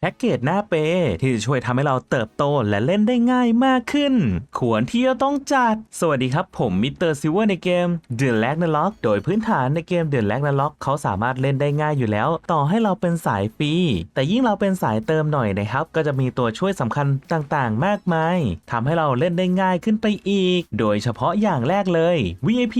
แพ็กเกจหน้าเปที่จะช่วยทำให้เราเติบโตและเล่นได้ง่ายมากขึ้น ควรที่จะต้องจัด สวัสดีครับผมมิสเตอร์ซิลเวอร์ในเกม The l a g n a r o k โดยพื้นฐานในเกม The l a g n a r o k เขาสามารถเล่นได้ง่ายอยู่แล้ว ต่อให้เราเป็นสายฟรีแต่ยิ่งเราเป็นสายเติมหน่อยนะครับ ก็จะมีตัวช่วยสำคัญต่างๆ มากมายทำให้เราเล่นได้ง่ายขึ้นไปอีก โดยเฉพาะอย่างแรกเลย VIP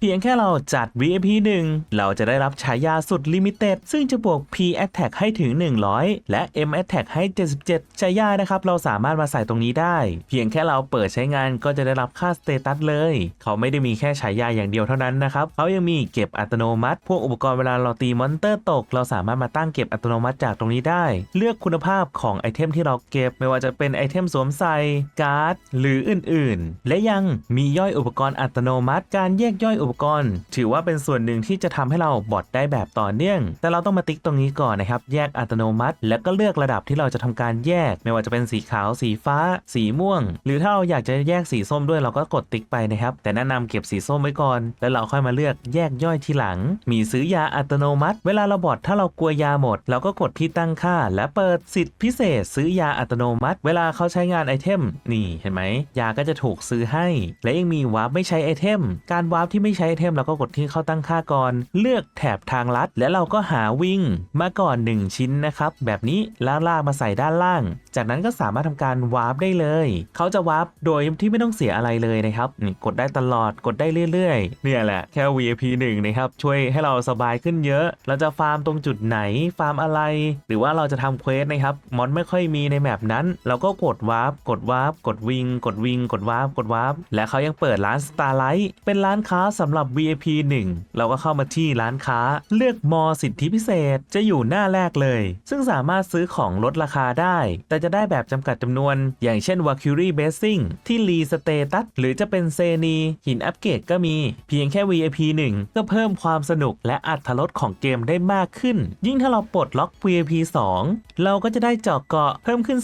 เพียงแค่เราจัด VIP 1 เราจะได้รับฉายาสุดลิมิเต็ดซึ่งจะบวก P Attack ให้ถึง 100 และ M Attack ให้ 77ฉายานะครับ เราสามารถมาใส่ตรงนี้ได้ เพียงแค่เราเปิดใช้งานก็จะได้รับค่าสเตตัสเลย เขาไม่ได้มีแค่ฉายาอย่างเดียวเท่านั้นนะครับ เขายังมีเก็บอัตโนมัติ พวกอุปกรณ์เวลาเราตีมอนเตอร์ตก เราสามารถมาตั้งเก็บอัตโนมัติจากตรงนี้ได้ เลือกคุณภาพของไอเทมที่เราเก็บ ไม่ว่าจะเป็นไอเทมสวมใส่การ์ด หรืออื่นๆ และยังมีย่อยอุปกรณ์อัตโนมัติ การแยกย่อยอุปกรณ์ ถือว่าเป็นส่วนหนึ่งที่จะทำให้เราบอทได้แบบต่อเนื่อง แต่เราต้องมาติ๊กตรงนี้ก่อนนะครับ แยกอัตโนมัติ แล้วก็เลือกระดับที่เราจะทำการแยก ไม่ว่าจะเป็นสีขาว สีฟ้า สีม่วง หรือถ้าเราอยากจะแยกสีส้มด้วยเราก็กดติ๊กไปนะครับ แต่แนะนำเก็บสีส้มไว้ก่อน แล้วเราค่อยมาเลือกแยกย่อยทีหลัง มีซื้อยาอัตโนมัติ เวลาเราบอทถ้าเรากลัวยาหมด เราก็กดที่ตั้งค่า และเปิดสิทธิพิเศษ ซื้อยาอัตโนมัติ เวลาเขาใช้งานไอเทม นี่เห็นไหมยาก็จะถูกซื้อให้ และยังมีวาร์ปไม่ใช้ไอเทม การวาร์ปที่ไม่ใช้ไอเทมเราก็กดที่เข้าตั้งค่าก่อน เลือกแถบทางลัด และเราก็หาวิ่งมาก่อน 1 ชิ้นนะครับแบบนี้แล้วลากมาใส่ด้านล่าง จากนั้นก็สามารถทำการวาร์ปได้เลย เขาจะวาร์ปโดยที่ไม่ต้องเสียอะไรเลยนะครับกดได้ตลอดกดได้เรื่อยๆ เนี่ยแหละแค่ VIP 1นะครับช่วยให้เราสบายขึ้นเยอะ เราจะฟาร์มตรงจุดไหนฟาร์มอะไร หรือว่าเราจะทำเควสนะครับมอนไม่ค่อยมีในแมปนั้น เราก็กดวาร์ปกดวาร์ปกดวิง กดวิง กดวาร์ปกดวาร์ปและเขายังเปิดร้าน Starlight เป็นร้านค้าสำหรับ VIP 1 เราก็เข้ามาที่ร้านค้า เลือกมอสิทธิพิเศษจะอยู่หน้าแรกเลย ซึ่งสามารถซื้อของลดราคาได้ แต่จะได้แบบจำกัดจำนวน อย่างเช่น w a k u r i Basing ที่รีสเตตัสหรือจะเป็นเซนีหินอัปเกรดก็มี เพียงแค่ VIP 1 ก็เพิ่มความสนุกและอัตรสของเกมได้มากขึ้น ยิ่งถ้าเราปลดล็อก VIP 2 เราก็จะได้เจาะเกาะเพิ่มขึ้น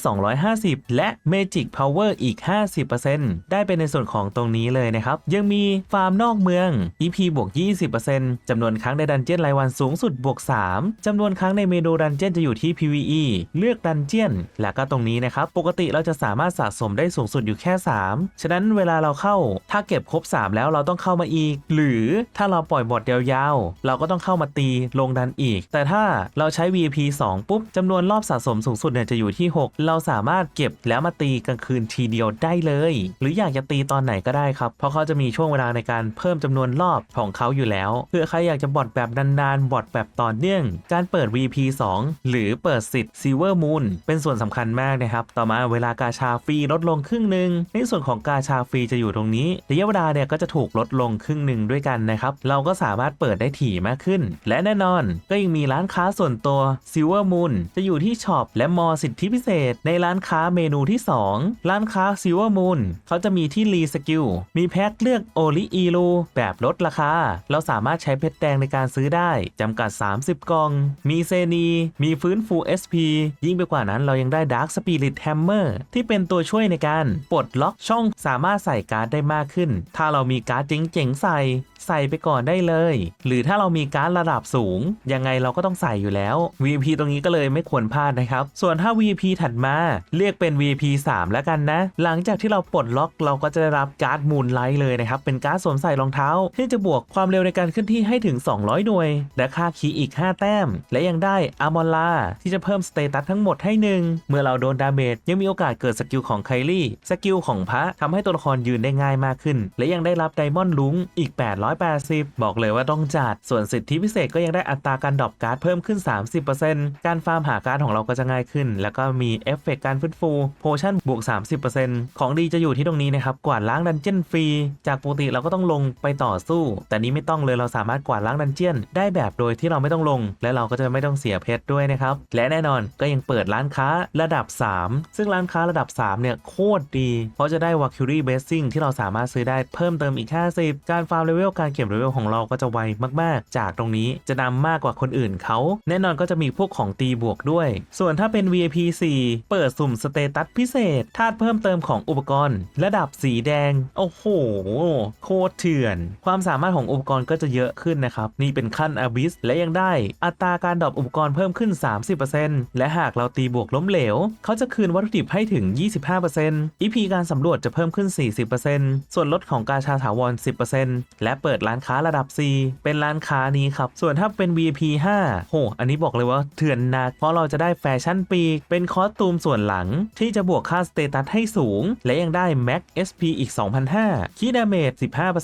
250 และ Magic Power อีก 50%ได้เป็นในส่วนของตรงนี้เลยนะครับ ยังมีฟาร์มนอกเมือง EP บวก 20%จำนวนครั้งในดันเจี้ยนรายวันสูงสุดบวก 3จำนวนครั้งในเมนูดันเจี้ยนจะอยู่ที่ PVE เลือกดันเจี้ยน และก็ตรงนี้นะครับ ปกติเราจะสามารถสะสมได้สูงสุดอยู่แค่ 3 ฉะนั้นเวลาเราเข้า ถ้าเก็บครบ 3 แล้วเราต้องเข้ามาอีก หรือถ้าเราปล่อยบอดยาวๆ เราก็ต้องเข้ามาตีลงดันอีก แต่ถ้าเราใช้ VIP 2 ปุ๊บจำนวนรอบสะสมสูงสุดเนี่ยจะอยู่ที่ 6 เราสามารถเก็บแล้วมาตีกลางคืนทีเดียวได้เลย หรืออยากจะตีตอนไหนก็ได้ครับ เพราะเขาจะมีช่วงเวลาในการเพิ่มจำนวนรอบของเขาอยู่แล้วเพื่อใครอยากจะบอดแบบนานๆบอดแบบต่อเนื่อง การเปิด VP 2 หรือเปิดสิทธิ์ Silver Moon เป็นส่วนสำคัญมากนะครับ ต่อมาเวลากาชาฟรีลดลงครึ่งหนึ่ง ในส่วนของกาชาฟรีจะอยู่ตรงนี้ ระยะเวลาเนี่ยก็จะถูกลดลงครึ่งหนึ่งด้วยกันนะครับ เราก็สามารถเปิดได้ถี่มากขึ้น และแน่นอนก็ยังมีร้านค้าส่วนตัว Silver Moon จะอยู่ที่ช็อปและมอสิทธิพิเศษ ในร้านค้าเมนูที่ 2 ร้านค้า Silver Moon เขาจะมีที่รีสกิลมีแพ็คเลือกโอลิอีลูแบบลดราคา เราสามารถใช้เพชรแดงในการซื้อได้จำกัด 30 กล่อง มีเซนี มีฟื้นฟู SP ยิ่งไปกว่านั้นเรายังได้ดาร์ก Dark Spirit Hammer ที่เป็นตัวช่วยในการปลดล็อกช่องสามารถใส่การ์ดได้มากขึ้น ถ้าเรามีการ์ดเจ๋งๆใส่ใส่ไปก่อนได้เลย หรือถ้าเรามีการ์ดระดับสูง ยังไงเราก็ต้องใส่อยู่แล้ว VP ตรงนี้ก็เลยไม่ควรพลาดนะครับ ส่วนถ้า VP ถัดมาเรียกเป็น VP 3 แล้วกันนะ หลังจากที่เราปลดล็อกเราก็จะได้รับการ์ดมูนไลท์เลยนะครับ เป็นการ์ดสวมใส่รองเท้า ที่จะบวกความเร็วในการเคลื่อนที่ให้ถึง 200 หน่วย และค่าคีอีก 5 แต้ม และยังได้อามอลาที่จะเพิ่มสเตตัสทั้งหมดให้หนึ่งเมื่อเราราโดนดาเมจยังมีโอกาสเกิดสกิลของไคลี่สกิลของพระทำให้ตัวละครยืนได้ง่ายมากขึ้น และยังได้รับไดมอนด์ลุงอีก 880 บอกเลยว่าต้องจัด ส่วนสิทธิพิเศษก็ยังได้อัตราการดรอปการ์ดเพิ่มขึ้น 30%การฟาร์มหาการ์ดของเราก็จะง่ายขึ้น แล้วก็มีเอฟเฟกต์การฟื้นฟูโพชั่นบวก 30%ของดีจะอยู่ที่ตรงนี้นะครับกวาดล้างดันเจียนฟรี จากปกติเราก็ต้องลงไปต่อสู้ แต่นี้ไม่ต้องเลยเราสามารถกวาดล้างดันเจียน ได้แบบโดยที่เราไม่ต้องลง และเราก็จะไม่ต้องเสียเพชรด้วยนะครับและแน่นอนก็ยังเปิดร้านค้าระดับับ 3 ซึ่งร้านค้าระดับ 3 เนี่ย โคตรดี เพราะจะได้วาคิรี่เบสซิ่งที่เราสามารถซื้อได้เพิ่มเติมอีก 50 การฟาร์มเลเวลการเก็บเลเวลของเราก็จะไวมากๆ จากตรงนี้จะนำมากกว่าคนอื่นเขา แน่นอนก็จะมีพวกของตีบวกด้วย ส่วนถ้าเป็น VIP 4 เปิดสุ่มสเตตัสพิเศษธาตุเพิ่มเติมของอุปกรณ์ ระดับสีแดง โอ้โห โคตรเถื่อน ความสามารถของอุปกรณ์ก็จะเยอะขึ้นนะครับ นี่เป็นขั้นอบิสและยังได้ อัตราการดรอปอุปกรณ์เพิ่มขึ้น 30%และหากเราตีบวกล้มเหลวเขาจะคืนวัตถุดิบให้ถึง 25% EP การสำรวจจะเพิ่มขึ้น 40%ส่วนลดของกาชาถาวร 10%และเปิดร้านค้าระดับ C เป็นร้านค้านี้ครับ ส่วนถ้าเป็น VIP 5โหอันนี้บอกเลยว่าเถื่อนหนัก เพราะเราจะได้แฟชั่นปีก เป็นคอสตูมส่วนหลัง ที่จะบวกค่าสเตตัสให้สูง และยังได้ Max SP อีก 2,500คีดาเมจ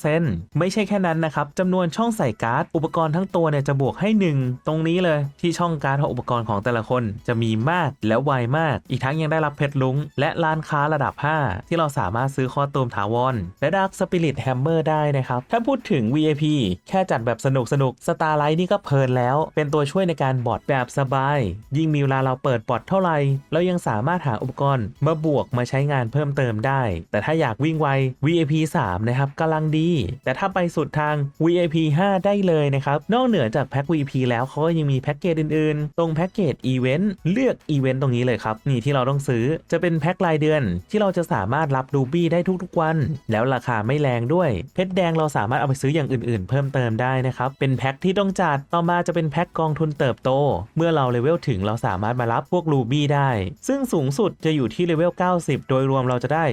15%ไม่ใช่แค่นั้นนะครับจำนวนช่องใส่การ์ด อุปกรณ์ทั้งตัวเนี่ยจะบวกให้ 1 ตรงนี้เลยที่ช่องการ์ดของอุปกรณ์ของแต่ละคนจะมีมากและไวมากากอีกทั้งยังได้รับเพชรลุงและร้านค้าระดับ 5 ที่เราสามารถซื้อคอตูมถาวรและดักสปิริตแฮมเมอร์ได้นะครับ ถ้าพูดถึง VIP แค่จัดแบบสนุกสนุกสตาร์ไลท์นี่ก็เพลินแล้ว เป็นตัวช่วยในการบอดแบบสบาย ยิ่งมีเวลาเราเปิดบอดเท่าไหร่เรายังสามารถหาอุปกรณ์มาบวกมาใช้งานเพิ่มเติมได้ แต่ถ้าอยากวิ่งไว VIP 3 นะครับกำลังดี แต่ถ้าไปสุดทาง VIP 5 ได้เลยนะครับนอกเหนือจากแพ็ค VIP แล้วเขาก็ยังมีแพ็กเกจอื่นๆ ตรงแพ็กเกจอีเวนต์เลือกอีเวนต์ตรงนี้เลยครับนี่ที่เราต้องซื้อจะเป็นแพ็ครายเดือน ที่เราจะสามารถรับรูบี้ได้ทุกๆวัน แล้วราคาไม่แรงด้วย เพชรแดงเราสามารถเอาไปซื้ออย่างอื่นๆ เพิ่มเติมได้นะครับ เป็นแพ็คที่ต้องจัดต่อมาจะเป็นแพ็คกองทุนเติบโต เมื่อเราเลเวลถึงเราสามารถมารับพวกรูบี้ได้ ซึ่งสูงสุดจะอยู่ที่เลเวล 90 โดยรวมเราจะได้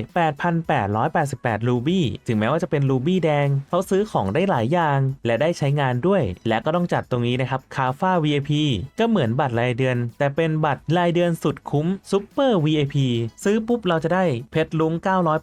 8,888 รูบี้ถึงแม้ว่าจะเป็นรูบี้แดงเขาซื้อของได้หลายอย่าง และได้ใช้งานด้วย และก็ต้องจัดตรงนี้นะครับคาฟ้า VIP ก็เหมือนบัตรรายเดือน แต่เป็นบัตรรายเดือนสุดคุ้มซูเปอร์ VIP ซื้อปุ๊บเราจะได้เพชรลุง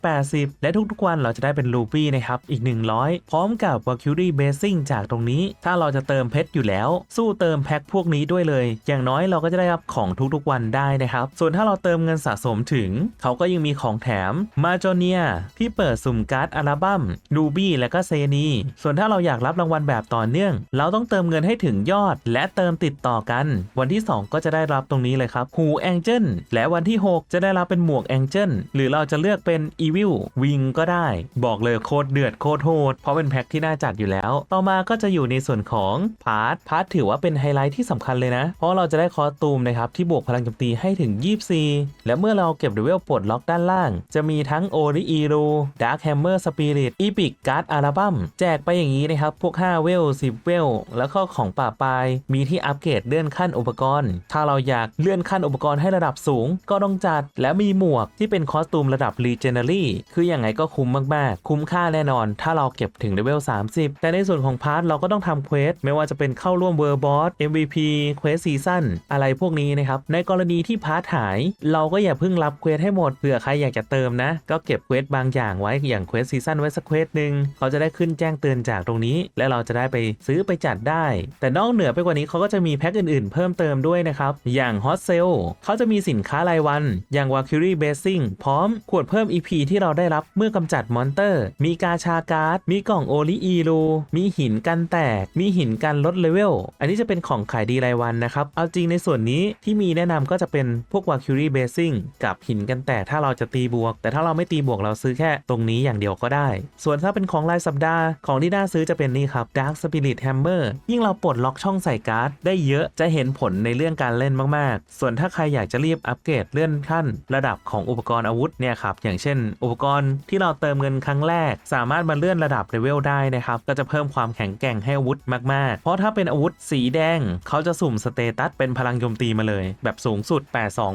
980 และทุกๆวันเราจะได้เป็นรูบี้นะครับ อีก 100 พร้อมกับ v a c u r y Basing จากตรงนี้ ถ้าเราจะเติมเพชรอยู่แล้ว สู้เติมแพ็คพวกนี้ด้วยเลย อย่างน้อยเราก็จะได้รับของทุกๆวันได้นะครับ ส่วนถ้าเราเติมเงินสะสมถึง เขาก็ยังมีของแถมมาจเนียที่เปิดสุ่มการ์ดอัลบั้มรูบี้และก็เซนีส่วนถ้าเราอยากรับรางวัลแบบต่อเนื่อง เราต้องเติมเงินให้ถึงยอด และเติมติดต่อกัน วันที่ 2 ก็จะได้รับตรงนี้เลยครับหูแองเจิลและวันที่ 6 จะได้รับเป็นหมวกแองเจิลหรือเราจะเลือกเป็นอีวิลวิงก็ได้ บอกเลยโคตรเดือดโคตรโหด เพราะเป็นแพ็คที่น่าจัดอยู่แล้ว ต่อมาก็จะอยู่ในส่วนของพาร์ทพาร์ทถือว่าเป็นไฮไลท์ที่สำคัญเลยนะ เพราะเราจะได้คอสตูมนะครับที่บวกพลังโจมตีให้ถึง 24 และเมื่อเราเก็บเลเวลปลดล็อกด้านล่าง จะมีทั้งโอริอีรูดาร์คแฮมเมอร์สปิริตอีพิกการ์ดอัลบั้มแจกไปอย่างนี้นะครับพวก 5 เวล 10 เวล แล้วก็ของป่าปลายมีที่อัปเกรดเลื่อนขั้นอุปกรณ์ ถ้าเราอยากเลื่อนขั้นอุปกรณ์ให้ระดับสูงก็ต้องจัด และมีหมวกที่เป็นคอสตูมระดับ Legendary คืออย่างไงก็คุ้มมากๆ คุ้มค่าแน่นอน ถ้าเราเก็บถึงเลเวล 30 แต่ในส่วนของพาร์ทเราก็ต้องทำเควสไม่ว่าจะเป็นเข้าร่วมเวอร์บอส MVP เควสซีซั่นอะไรพวกนี้นะครับ ในกรณีที่พาร์ทหาย เราก็อย่าเพิ่งรับเควสให้หมดเผื่อใครอยากจะเติมนะ ก็เก็บเควสบางอย่างไว้อย่างเควสซีซั่นไว้สักเควสหนึ่งเขาจะได้ขึ้นแจ้งเตือนจากตรงนี้ และเราจะได้ไปซื้อไปจัดได้ แต่นอกเหนือไปกว่านี้เขาก็จะมีแพ็คอื่นๆ เพิ่มเติมด้วยนะครับอย่าง Hot Sale เขาจะมีสินค้ารายวัน อย่าง w a k u r y Basing พร้อมขวดเพิ่ม EP ที่เราได้รับเมื่อกำจัดมอนเตอร์ มีกาชาการ์ด มีกล่องโอลิอีรูมีหินกันแตก มีหินกันลดเลเวล อันนี้จะเป็นของขายดีรายวันนะครับ เอาจริงในส่วนนี้ที่มีแนะนำก็จะเป็นพวก w a k u r y Basing กับหินกันแตกถ้าเราจะตีบวก แต่ถ้าเราไม่ตีบวกเราซื้อแค่ตรงนี้อย่างเดียวก็ได้ ส่วนถ้าเป็นของรายสัปดาห์ของที่น่าซื้อจะเป็นนี่ครับ Dark Spirit Hammer ยิ่งเราปลดล็อกช่องใส่การ์ดได้เยอะจะเห็นผลในเรื่องการเล่นมากๆ ส่วนถ้าใครอยากจะรีบอัปเกรดเลื่อนขั้นระดับของอุปกรณ์อาวุธเนี่ยครับอย่างเช่น อุปกรณ์ที่เราเติมเงินครั้งแรก สามารถมาเลื่อนระดับเลเวลได้นะครับก็จะเพิ่มความแข็งแกร่งให้อาวุธมากๆ เพราะถ้าเป็นอาวุธสีแดง เขาจะสุ่มสเตตัสเป็นพลังโจมตีมาเลย แบบสูงสุด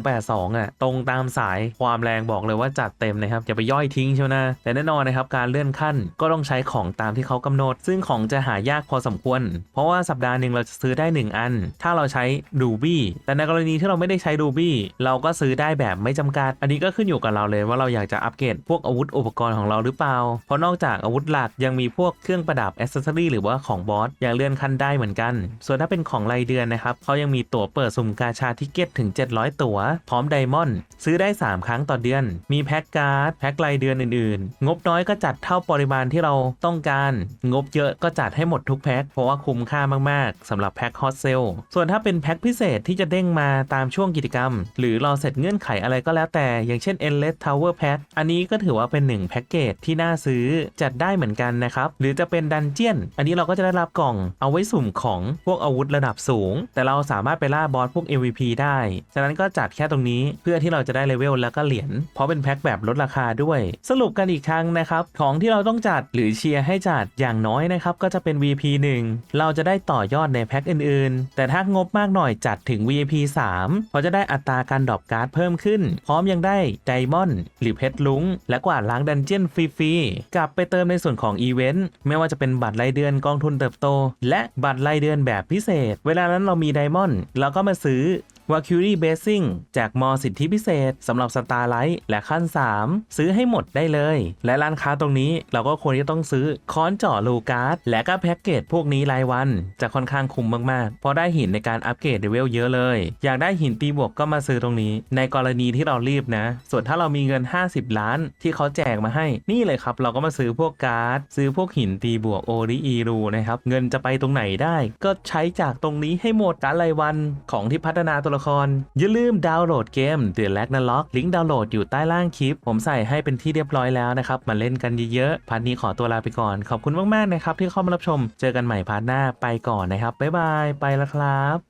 8282อะตรงตามสายความแรงบอกเลยว่าจัดเต็มนะครับอย่าไปย่อยทิ้งเชียวนะแต่แน่นอนนะครับการเลื่อนขั้นก็ต้องใช้ของตามที่เขากำหนด ซึ่งของจะหายากพอสมควร เพราะว่าสัปดาห์หนึ่งเราจะซื้อได้ 1 อัน ถ้าเราใช้รูบี้แต่ในกรณีที่เราไม่ได้ใช้รูบี้เราก็ซื้อได้แบบไม่จำกัด อันนี้ก็ขึ้นอยู่กับเราเลยว่าเราอยากจะอัปเกรดพวกอาวุธอุปกรณ์ของเราหรือเปล่า เพราะนอกจากอาวุธหลักยังมีพวกเครื่องประดับอ c เซสซอรี่หรือว่าของบอสอย่างเลื่อนขั้นได้เหมือนกัน ส่วนถ้าเป็นของรายเดือนนะครับเขายังมีตั๋วเปิดสุ่มกาชาทิเก็ตถึง 700 ตั๋ว พร้อมไดมอนด์ซื้อได้ 3 ครั้งต่อเดือน มีแพ็กการ์ดแพ็กรายเดือนอื่นๆ งบน้อยก็จัดเท่าปริมาณที่เราต้องการ งบเยอะก็จัดให้หมดทุกแพ็คเพราะว่าคุ้มค่ามากๆสำหรับแพ็คฮอตเซลส่วนถ้าเป็นแพ็คพิเศษที่จะเด้งมาตามช่วงกิจกรรม หรือเราเสร็จเงื่อนไขอะไรก็แล้วแต่ อย่างเช่น Endless Tower Pack อันนี้ก็ถือว่าเป็นหนึ่งแพ็กเกจที่น่าซื้อจัดได้เหมือนกันนะครับ หรือจะเป็นดันเจียน อันนี้เราก็จะได้รับกล่องเอาไว้สุ่มของพวกอาวุธระดับสูง แต่เราสามารถไปล่าบอสพวก MVP ได้ ฉะนั้นก็จัดแค่ตรงนี้เพื่อที่เราจะได้เลเวลแล้วก็เหรียญ เพราะเป็นแพ็คแบบลดราคาด้วย สรุปกันอีกครั้งนะครับ ของที่เราต้องจัดหรือเชียร์ให้จัดอย่างน้อยนะครับก็จะเป็น VP 1 เราจะได้ต่อยอดในแพ็คอื่นๆ แต่ถ้างบมากหน่อยจัดถึง VP 3เพราะจะได้อัตราการดรอปการ์ดเพิ่มขึ้น พร้อมยังได้ไดมอนด์หรือเพชรลุงและกวาดล้างดันเจียนฟรีๆ กลับไปเติมในส่วนของอีเวนต์ไม่ว่าจะเป็นบัตรรายเดือนกองทุนเติบโต และบัตรรายเดือนแบบพิเศษ เวลานั้นเรามีไดมอนด์เราก็มาซื้อ w a c u r y Basing แจกมอสิทธิพิเศษสำหรับ Starlight และขั้น 3 ซื้อให้หมดได้เลย และร้านค้าตรงนี้เราก็ควรที่ต้องซื้อค้อนเจาะลูการ์ดและก็แพ็กเกจพวกนี้รายวัน จะค่อนข้างคุ้มมากๆ เพราะได้หินในการอัปเกรดเลเวลเยอะเลย อยากได้หินตีบวกก็มาซื้อตรงนี้ ในกรณีที่เรารีบนะ ส่วนถ้าเรามีเงิน 50 ล้าน ที่เขาแจกมาให้นี่เลยครับ เราก็มาซื้อพวกการ์ด ซื้อพวกหินตีบวกโอริอีรูนะครับเงินจะไปตรงไหนได้ ก็ใช้จากตรงนี้ให้หมดการรายวันของที่พัฒนาตัวละคร อย่าลืมดาวน์โหลดเกม The l a g n a r o k ลิงก์ดาวน์โหลดอยู่ใต้ล่างคลิป ผมใส่ให้เป็นที่เรียบร้อยแล้วนะครับ มาเล่นกันเยอะๆพาร์ทนี้ขอตัวลาไปก่อน ขอบคุณมากๆนะครับที่เข้ามารับชม เจอกันใหม่พาร์ทหน้าไปก่อนนะครับบ๊ายบายไปแล้วครับ